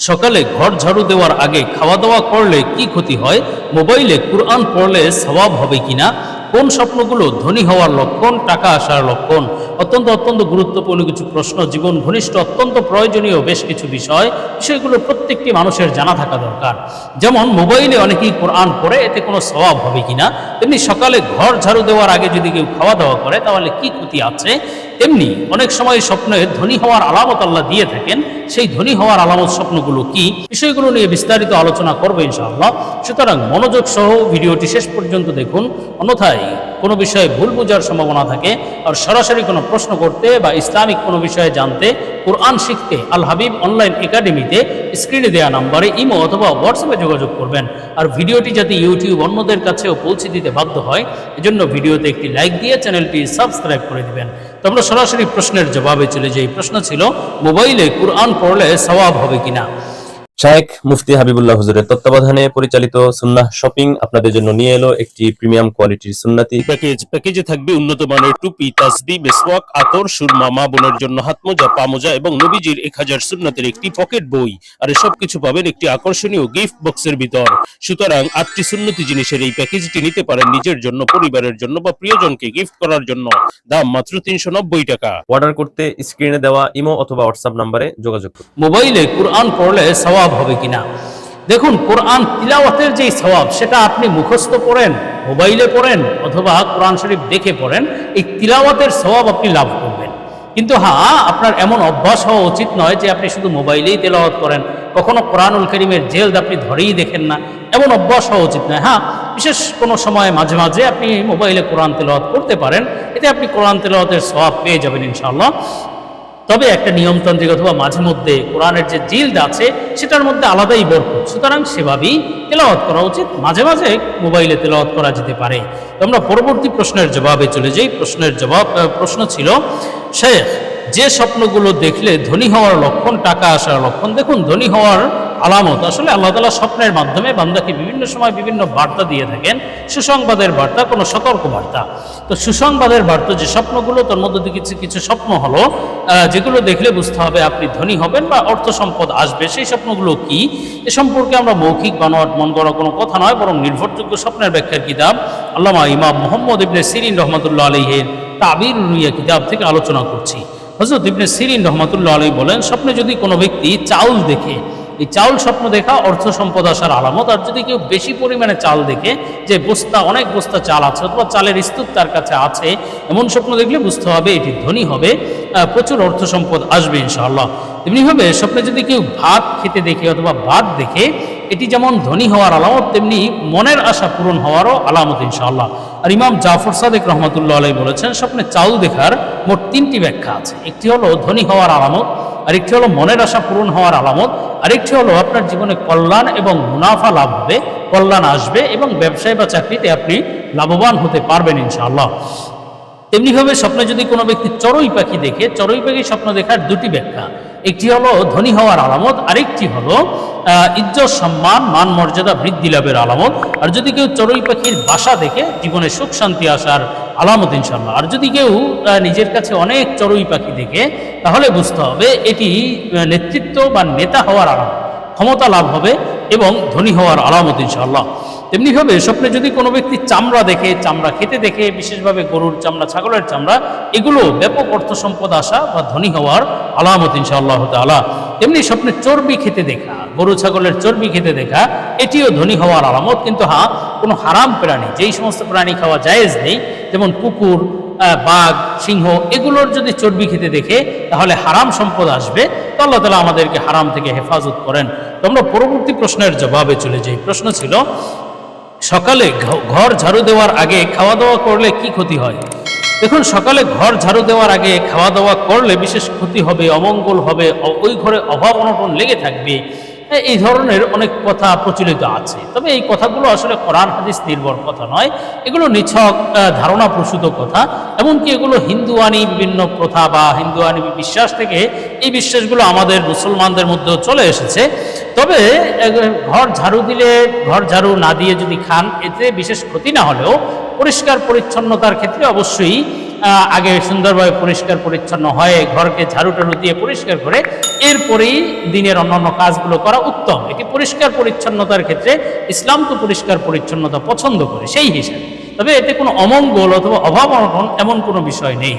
সকালে ঘর ঝাড়ু দেওয়ার আগে খাওয়া দাওয়া করলে কি ক্ষতি হয়? মোবাইলে কুরআন পড়লে স্বভাব হবে কিনা? কোন স্বপ্নগুলো ধনী হওয়ার লক্ষণ, টাকা আসার লক্ষণ? অত্যন্ত অত্যন্ত গুরুত্বপূর্ণ কিছু প্রশ্ন। জীবন ঘনিষ্ঠ, অত্যন্ত প্রয়োজনীয় বেশ কিছু বিষয়। বিষয়গুলো প্রত্যেকটি মানুষের জানা থাকা দরকার। যেমন, মোবাইলে অনেকেই কোরআন পড়ে, এতে কোনো স্বভাব হবে কিনা? তেমনি সকালে ঘর ঝাড়ু দেওয়ার আগে যদি কেউ খাওয়া দাওয়া করে, তাহলে কি ক্ষতি আছে? তেমনি অনেক সময় স্বপ্নে ধনী হওয়ার আলামত আল্লাহ দিয়ে থাকেন। সেই ধনী হওয়ার আলামত স্বপ্নগুলো কি? বিষয়গুলো নিয়ে বিস্তারিত আলোচনা করব ইনশাআল্লাহ। সুতরাং মনোযোগ সহ ভিডিওটি শেষ পর্যন্ত দেখুন। অন্যথায় কোনো বিষয়ে ভুল বোঝার সম্ভাবনা থাকে। আর সরাসরি কোনো প্রশ্ন করতে বা ইসলামিক কোনো বিষয়ে জানতে কোরআন শিখতে, আল হাবিব অনলাইন একাডেমিতে স্ক্রিনে দেওয়া নাম্বারে ইমো অথবা হোয়াটসঅ্যাপে যোগাযোগ করবেন। আর ভিডিওটি যাতে ইউটিউব অন্যদের কাছেও পৌঁছে দিতে বাধ্য হয়, এজন্য ভিডিওতে একটি লাইক দিয়ে চ্যানেলটি সাবস্ক্রাইব করে দিবেন। তো আমরা সরাসরি প্রশ্নের জবাবে চলে যাই। প্রশ্ন ছিল, মোবাইলে কোরআন পড়লে সওয়াব হবে কিনা? শায়েখ মুফতি হাবিবুল্লাহ হুজুরের তত্ত্বাবধানে পরিচালিত সুন্নাহ শপিং আপনাদের জন্য নিয়ে এলো একটি প্রিমিয়াম কোয়ালিটির সুন্নাতি প্যাকেজ। প্যাকেজে থাকবে উন্নত মানের টুপি তাসবি মেসওয়াক আতর সুরমা মা বোনের জন্য হাতমোজা পামোজা এবং নবীজির এক হাজার সুন্নাতের একটি পকেট বই। আর এসব কিছু পাবেন একটি আকর্ষণীয় গিফট বক্সের ভিতর। সুতরাং আটটি সুন্নতি জিনিসের এই প্যাকেজটি নিতে পারেন নিজের জন্য পরিবারের জন্য বা প্রিয়জনকে গিফট করার জন্য। দাম মাত্র তিনশো নব্বই টাকা। অর্ডার করতে স্ক্রিনে দেওয়া ইমো অথবা হোয়াটসঅ্যাপ নাম্বারে যোগাযোগ করুন। মোবাইলে কোরআন পড়লে সওয়াব হবে কিনা? দেখুন, কোরআন তিলাওয়াতের যেই সওয়াব, সেটা আপনি মুখস্থ পড়েন, মোবাইলে পড়েন, অথবা কোরআন শরীফ দেখে পড়েন, এই তিলাওয়াতের সওয়াব আপনি লাভ করবেন। কিন্তু হ্যাঁ আপনার এমন অভ্যাস হওয়া উচিত নয় যে আপনি শুধু মোবাইলেই তেলাওয়াত করেন। কখনো কোরআনুল করিমের জেলদ আপনি ধরেই দেখেন না। এমন অভ্যাস হওয়া উচিত নয়। হ্যাঁ বিশেষ কোনো সময় মাঝে মাঝে আপনি মোবাইলে কোরআন তেলাওয়াত করতে পারেন, এতে আপনি কোরআন তেলাওয়াতের সওয়াব পেয়ে যাবেন ইনশাআল্লাহ। তবে একটা নিয়মতান্ত্রিক অথবা মাঝে মধ্যে কোরআনের যে জিল্দ আছে, সেটার মধ্যে আলাদাই বরকত। সুতরাং সেভাবেই তেলাওয়াত করা উচিত। মাঝে মাঝে মোবাইলে তেলাওয়াত করা যেতে পারে। তো আমরা পরবর্তী প্রশ্নের জবাবে চলে যাই। প্রশ্নের জবাব প্রশ্ন ছিল, শেখ, যে স্বপ্নগুলো দেখলে ধনী হওয়ার লক্ষণ, টাকা আসার লক্ষণ? দেখুন, ধনী হওয়ার আলামত। আসলে আল্লাহ তালা স্বপ্নের মাধ্যমে বান্দাকে বিভিন্ন সময় বিভিন্ন বার্তা দিয়ে থাকেন। সুসংবাদের বার্তা, কোনো সতর্ক বার্তা। তো সুসংবাদের বার্তা যে স্বপ্নগুলো, তার মধ্যে দিয়ে কিছু স্বপ্ন হলো যেগুলো দেখলে বুঝতে হবে আপনি ধনী হবেন বা অর্থ সম্পদ আসবে। সেই স্বপ্নগুলো কি? এ সম্পর্কে আমরা মৌখিক বানোয়াট মন করা কোনো কথা নয়, বরং নির্ভরযোগ্য স্বপ্নের ব্যাখ্যার কিতাব আল্লামা ইমাম মোহাম্মদ ইবনে সিরিন রহমতুল্লাহ আলহের তাবির রুইয়া কিতাব থেকে আলোচনা করছি। হজরত ইবনে সিরিন রহমতুল্লাহ আলী বলেন, স্বপ্নে যদি কোনো ব্যক্তি চাউল দেখে এই চাউল স্বপ্ন দেখা অর্থ সম্পদ আসার আলামত। আর যদি কেউ বেশি পরিমাণে চাল দেখে যে বস্তা, অনেক বস্তা চাল আছে অথবা চালের স্তূপ তার কাছে আছে, এমন স্বপ্ন দেখলে বুঝতে হবে এটি ধনী হবে প্রচুর অর্থ সম্পদ আসবে ইনশাআল্লাহ। তেমনিভাবে স্বপ্নে যদি কেউ ভাত খেতে দেখে অথবা ভাত দেখে, এটি যেমন ধনী হওয়ার আলামত, তেমনি মনের আশা পূরণ হওয়ারও আলামত ইনশাআল্লাহ। আর ইমাম জাফর সাদেক রহমতুল্লাহ আলাই বলেছেন, স্বপ্নে চাউল দেখার মোট তিনটি ব্যাখ্যা আছে। একটি হলো ধনী হওয়ার আলামত আরেকটি হলো মনের আশা পূরণ হওয়ার আলামত, আরেকটি হলো আপনার জীবনে কল্যাণ এবং মুনাফা লাভ হবে, কল্যাণ আসবে এবং ব্যবসায় বা চাকরিতে আপনি লাভবান হতে পারবেন ইনশাআল্লাহ। তেমনিভাবে স্বপ্নে যদি কোনো ব্যক্তি চড়ুই পাখি দেখে, চড়ুই পাখি স্বপ্ন দেখার দুটি ব্যাখ্যা। একটি হলো ধনী হওয়ার আলামত, আরেকটি হলো ইজ্জত, সম্মান, মান মর্যাদা বৃদ্ধি লাভের আলামত। আর যদি কেউ চড়ুই পাখির বাসা দেখে, জীবনে সুখ শান্তি আসার আলামত ইনশাল্লাহ আর যদি কেউ নিজের কাছে অনেক চড়ুই পাখি দেখে তাহলে বুঝতে হবে এটি নেতৃত্ব বা নেতা হওয়ার আলামত, ক্ষমতা লাভ হবে এবং ধনী হওয়ার আলামত ইনশাআল্লাহ। তেমনিভাবে স্বপ্নে যদি কোনো ব্যক্তি চামড়া দেখে, চামড়া খেতে দেখে, বিশেষভাবে গরুর চামড়া, ছাগলের চামড়া, এগুলো ব্যাপক অর্থ সম্পদ আসা বা ধনী হওয়ার আলামত ইনশাআল্লাহ তালা তেমনি স্বপ্নে চর্বি খেতে দেখা, গরু, ছাগলের চর্বি খেতে দেখা, এটিও ধনী হওয়ার আলামত। কিন্তু হ্যাঁ কোনো হারাম প্রাণী, যেই সমস্ত প্রাণী খাওয়া জায়েজ নেই, যেমন কুকুর বাঘ, সিংহ, এগুলোর যদি চর্বি খেতে দেখে, তাহলে হারাম সম্পদ আসবে। তো আল্লাহ তালা আমাদেরকে হারাম থেকে হেফাজত করেন। তো আমরা পরবর্তী প্রশ্নের জবাবে চলে যাই। প্রশ্ন ছিল, সকালে ঘর ঝাড়ু দেওয়ার আগে খাওয়া দাওয়া করলে কি ক্ষতি হয়? দেখুন, সকালে ঘর ঝাড়ু দেওয়ার আগে খাওয়া দাওয়া করলে বিশেষ ক্ষতি হবে, অমঙ্গল হবে ওই ঘরে অভাব অনটন লেগে থাকবে। এই ধরনের অনেক কথা প্রচলিত আছে। তবে এই কথাগুলো আসলে কোরআন, হাদিস নির্ভর কথা নয়। এগুলো নিছক ধারণা প্রসূত কথা। এমনকি এগুলো হিন্দুয়ানি বিভিন্ন প্রথা বা হিন্দুয়ানি বিশ্বাস থেকে এই বিশ্বাসগুলো আমাদের মুসলমানদের মধ্যেও চলে এসেছে। তবে ঘর ঝাড়ু দিলে, ঘর ঝাড়ু না দিয়ে যদি খান, এতে বিশেষ ক্ষতি না হলেও পরিষ্কার পরিচ্ছন্নতার ক্ষেত্রে অবশ্যই আগে সুন্দরভাবে পরিষ্কার পরিচ্ছন্ন হয়ে ঘরকে ঝাড়ু টাড়ু দিয়ে পরিষ্কার করে এরপরেই দিনের অন্যান্য কাজগুলো করা উত্তম। এটি পরিষ্কার পরিচ্ছন্নতার ক্ষেত্রে ইসলাম তো পরিষ্কার পরিচ্ছন্নতা পছন্দ করে, সেই হিসাবে। তবে এতে কোনো অমঙ্গল অথবা অভাব অনটন এমন কোনো বিষয় নেই।